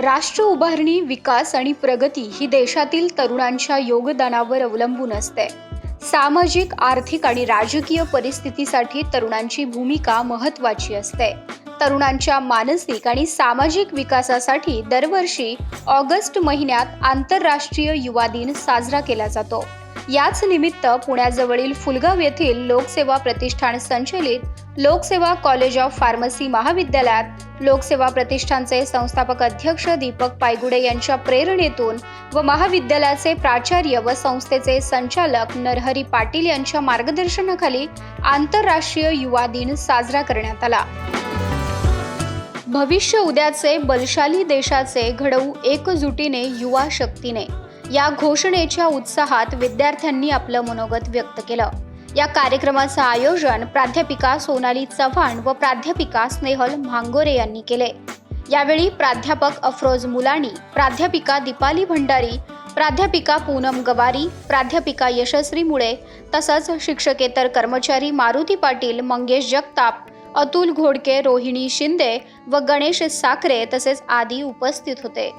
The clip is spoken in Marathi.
राष्ट्र उभारणी विकास आणि प्रगती ही देशातील तरुणांच्या योगदानावर अवलंबून असते. सामाजिक आर्थिक आणि राजकीय परिस्थितीसाठी तरुणांची भूमिका महत्त्वाची असते. तरुणांच्या मानसिक आणि सामाजिक विकासासाठी दरवर्षी ऑगस्ट महिन्यात आंतरराष्ट्रीय युवा दिन साजरा केला जातो. याच निमित्त पुण्याजवळील फुलगाव येथील लोकसेवा प्रतिष्ठान संचलित लोकसेवा कॉलेज ऑफ फार्मसी महाविद्यालयात लोकसेवा प्रतिष्ठानचे संस्थापक अध्यक्ष दीपक पायगुडे यांच्या प्रेरणेतून व महाविद्यालयाचे प्राचार्य व संस्थेचे संचालक नरहरी पाटील यांच्या मार्गदर्शनाखाली आंतरराष्ट्रीय युवा दिन साजरा करण्यात आला. भविष्य उद्याचे बलशाली देशाचे घडवू एकजुटीने युवा शक्तीने या घोषणेच्या उत्साहात विद्यार्थ्यांनी आपलं मनोगत व्यक्त केलं. या कार्यक्रमाचं आयोजन प्राध्यापिका सोनाली चव्हाण व प्राध्यापिका स्नेहल म्हांगोरे यांनी केले. यावेळी प्राध्यापक अफरोज मुलाणी प्राध्यापिका दीपाली भंडारी प्राध्यापिका पूनम गवारी प्राध्यापिका यशस्वी मुळे तसंच शिक्षकेतर कर्मचारी मारुती पाटील मंगेश जगताप अतुल घोडके रोहिणी शिंदे व गणेश साखरे तसेच आदी उपस्थित होते.